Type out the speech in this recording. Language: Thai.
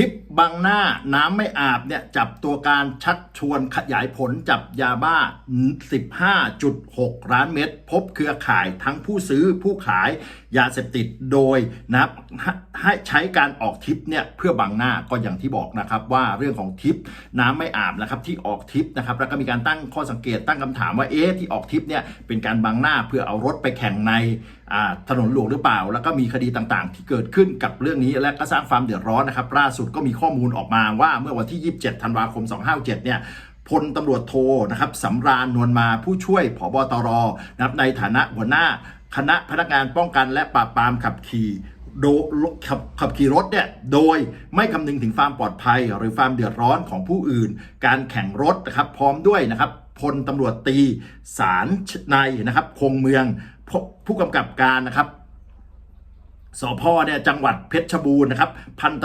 ทิปบังหน้าน้ำไม่อาบเนี่ยจับตัวการชักชวนขยายผลจับยาบ้า 15.6 ล้านเม็ดพบเครือข่ายทั้งผู้ซื้อผู้ขายยาเสพติดโดยนับให้ใช้การออกทิปเนี่ยเพื่อบังหน้าก็อย่างที่บอกนะครับว่าเรื่องของทิปน้ำไม่อาบนะครับที่ออกทิปนะครับแล้วก็มีการตั้งข้อสังเกตตั้งคำถามว่าเอ๊ะที่ออกทิปเนี่ยเป็นการบังหน้าเพื่อเอารถไปแข่งใน ถนนหลวงหรือเปล่า แล้วก็มีคดีต่างๆ ที่เกิดขึ้นกับเรื่องนี้และก็สร้างความเดือดร้อนนะครับล่าสุดก็มีข้อมูลออกมาว่าเมื่อวันที่ 27 ธันวาคม 257 เนี่ยพลตำรวจโทนะครับสำราญนวลมาผู้ช่วยผบตรนะครับในฐานะหัวหน้าคณะพนักงานป้องกันและปราบปรามขับขี่ โดขับขับขี่รถเนี่ยโดยไม่คำนึงถึงความปลอดภัย หรือความเดือดร้อนของผู้อื่น การแข่งรถนะครับพร้อมด้วยนะครับพลตำรวจตีสารในนะครับคงเมืองผู้กำกับการนะครับสพเนี่ยจังหวัดเพชรบูรณ์นะครับพันตำ